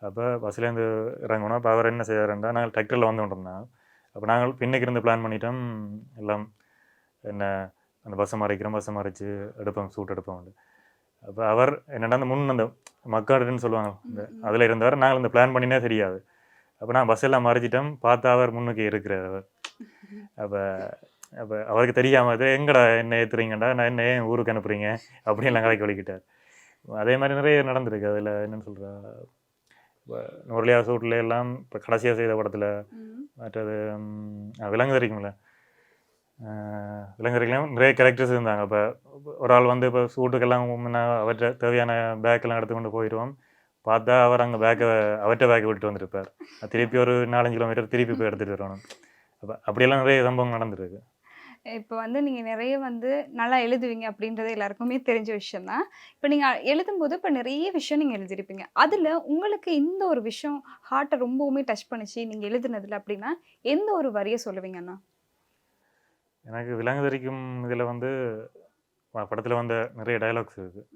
அப்போ பஸ்லேருந்து இறங்கணும் அப்போ அவர் என்ன செய்வாருன்றா நாங்கள் டிராக்டரில் வந்து கொண்டிருந்தோம். அப்போ நாங்கள் பின்னுக்கு இருந்து பிளான் பண்ணிட்டோம். எல்லாம் என்ன அந்த பஸ்ஸை மறைக்கிறோம். பஸ்ஸை மறைச்சு எடுப்போம் சூட் எடுப்போம் அப்போ அவர் என்னடா அந்த முன் அந்த மக்காடுன்னு சொல்லுவாங்க. இந்த அதில் இருந்தவர் நாங்கள் இந்த பிளான் பண்ணினே தெரியாது. அப்போ நான் பஸ் எல்லாம் மறைச்சிட்டோம் பார்த்தா அவர் முன்னுக்கு இருக்கிறார் அவர். அப்போ அப்போ அவருக்கு தெரியாமல் இது எங்கடா என்ன ஏற்றுறீங்கடா நான் என்ன ஏன் ஊருக்கு அனுப்புறீங்க? அப்படின்னு எல்லாம் கலைக்கு வலிக்கிட்டார் அதே மாதிரி நிறைய நடந்திருக்கு. அதில் என்னன்னு சொல்கிறா நுரலியா சூட்ல எல்லாம் இப்போ கடைசியாக செய்த படத்தில் மற்றது விலங்கு தெரியுங்கள விலங்கு தெரியும் நிறைய கேரக்டர்ஸ் இருந்தாங்க. இப்போ ஒரு ஆள் வந்து இப்போ சூட்டுக்கெல்லாம் அவற்றை தேவையான பேக்கெல்லாம் எடுத்து கொண்டு போயிடுவோம். பார்த்தா அவர் அங்கே பேக்கை அவற்றை பேக்கை விட்டுட்டு வந்திருப்பார். திருப்பி ஒரு நாலஞ்சு கிலோமீட்டர் திருப்பி போய் எடுத்துகிட்டு வரணும். அப்போ அப்படியெல்லாம் நிறைய சம்பவம் நடந்திருக்கு. இப்போ வந்து நீங்கள் நிறைய வந்து நல்லா எழுதுவீங்க அப்படின்றது எல்லாருக்குமே தெரிஞ்ச விஷயம் தான் இப்போ நீங்கள் எழுதும்போது இப்போ நிறைய விஷயம் நீங்கள் எழுதியிருப்பீங்க. அதில் உங்களுக்கு இந்த ஒரு விஷயம் ஹார்ட்டை ரொம்பவுமே டச் பண்ணுச்சு நீங்கள் எழுதுனதுல அப்படின்னா எந்த ஒரு வரியை சொல்லுவீங்கண்ணா? எனக்கு விலங்கு தெரிக்கும் இதில் வந்து படத்தில் வந்த நிறைய டயலாக்ஸ் இருக்குது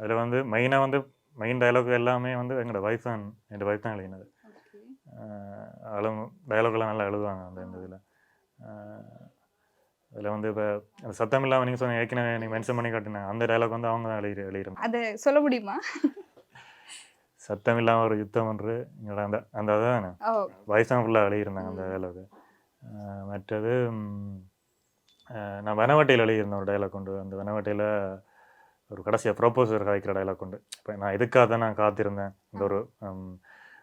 அதில் வந்து மெயினாக வந்து மெயின் டயலாக் எல்லாமே வந்து எங்களோட வைஃப் தான் என் வைஃப் தான் எழுதினது. அழும் டயலாக்லாம் நல்லா எழுதுவாங்க அந்த இந்த இதில். அதில் வந்து இப்போ அந்த சத்தம் இல்லாமல் நீங்கள் சொன்ன ஏற்கனவே நீங்கள் மென்ஷன் பண்ணி காட்டினாங்க அந்த டயலாக் வந்து அவங்க தான் எழுதி எழுதிருந்தாங்க அதை சொல்ல முடியுமா? சத்தம் இல்லாமல் ஒரு யுத்தம் ஒன்று எங்களோட அந்த அந்த அதான்? தான் ஃபுல்லாக எழுதியிருந்தாங்க அந்த டயலாக் மற்றது நான் வனவட்டையில் எழுதியிருந்தேன் ஒரு டயலாக் உண்டு. அந்த வனவட்டையில் ஒரு கடைசியாக ப்ரோப்போசர் கதைக்கிற டைலாக் கொண்டு இப்போ நான் எதுக்காக தான் நான் காத்திருந்தேன்? இந்த ஒரு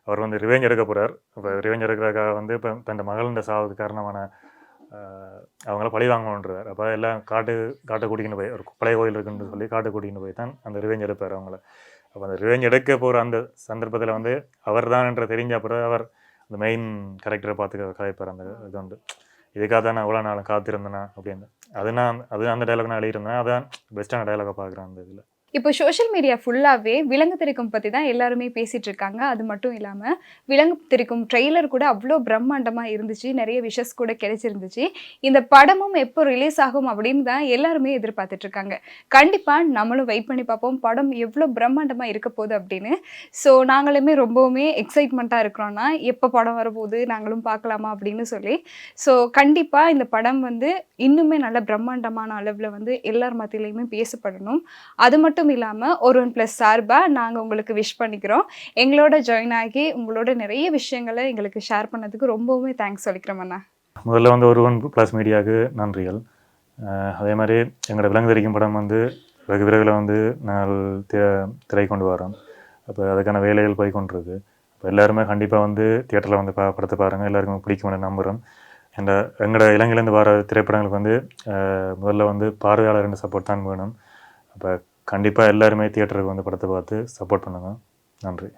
அவர் வந்து ரிவெஞ்ச் எடுக்க போகிறார் இப்போ ரிவெஞ்ச் எடுக்கிறதுக்காக வந்து இப்போ தன் மகளின் சாவுக்கு காரணமான அவங்கள பழி வாங்கணுன்றார் அப்போ எல்லாம் காட்டு காட்டை கூட்டிகிட்டு போய் ஒரு பழைய கோயில் இருக்குன்னு சொல்லி காட்டை கூட்டிகிட்டு போய் தான் அந்த ரிவெஞ்ச் எடுப்பார் அவங்கள. அப்போ அந்த ரிவெஞ்ச் எடுக்க போகிற அந்த சந்தர்ப்பத்தில் வந்து அவர் தான் என்ற தெரிஞ்ச அப்புறம் அவர் அந்த மெயின் கேரக்டரை பார்த்து கதைப்பார் அந்த இது உண்டு இதுக்காக தான் நான் இவ்வளோ நாள் காத்திருந்தேனா அப்படின்னு. அது நான் அது அந்த டைலாக் நான் எழுதியிருந்தேன் அதான் பெஸ்ட்டான டைலாக பார்க்குறேன் அந்த இதில். இப்போ சோஷியல் மீடியா ஃபுல்லாகவே விலங்கு திரிக்கும் பற்றி தான் எல்லாருமே பேசிகிட்டு இருக்காங்க. அது மட்டும் இல்லாமல் விலங்கு திரிக்கும் ட்ரெய்லர் கூட அவ்வளோ பிரம்மாண்டமாக இருந்துச்சு. நிறைய விஷஸ் கூட கிடைச்சிருந்துச்சு. இந்த படமும் எப்போ ரிலீஸ் ஆகும் அப்படின்னு தான் எல்லாருமே எதிர்பார்த்துட்டு இருக்காங்க. கண்டிப்பாக நம்மளும் வெயிட் பண்ணி பார்ப்போம். படம் எவ்வளோ பிரம்மாண்டமாக இருக்க போகுது அப்படின்னு. ஸோ நாங்களுமே ரொம்பவுமே எக்ஸைட்மெண்ட்டாக இருக்கிறோன்னா எப்போ படம் வரப்போகுது நாங்களும் பார்க்கலாமா அப்படின்னு சொல்லி. ஸோ கண்டிப்பாக இந்த படம் வந்து இன்னுமே நல்ல பிரம்மாண்டமான அளவில் வந்து எல்லார் மத்தியிலையுமே பேசப்படணும். அது மட்டும் இல்லாமல் ஒரு ஒன் ப்ளஸ் சார்பாக நாங்கள் உங்களுக்கு விஷ் பண்ணிக்கிறோம். எங்களோட ஜாயின் ஆகி உங்களோட நிறைய விஷயங்களை எங்களுக்கு ஷேர் பண்ணதுக்கு ரொம்பவுமே தேங்க்ஸ் சொல்லிக்கிறோம் அண்ணா முதல்ல வந்து ஒரு ஒன் ப்ளஸ் மீடியாவுக்கு நன்றிகள். அதே மாதிரி எங்களோட விலங்கு தெரிக்கும் படம் வந்து வெகு விரைவில் வந்து நாங்கள் திரை கொண்டு வரோம். அப்போ அதுக்கான வேலைகள் போய் கொண்டிருக்கு. இப்போ எல்லாருமே கண்டிப்பாக வந்து தியேட்டரில் வந்து பா படத்தை பாருங்கள் எல்லாருக்கும் பிடிக்கும்னு நம்புகிறோம் இந்த எங்களோட இலங்கையிலேருந்து வர திரைப்படங்களுக்கு வந்து முதல்ல வந்து பார்வையாளர் சப்போர்ட் தான் வேணும். அப்போ கண்டிப்பாக எல்லாருமே தியேட்டருக்கு வந்து படத்தை பார்த்து சப்போர்ட் பண்ணுங்கள் நன்றி.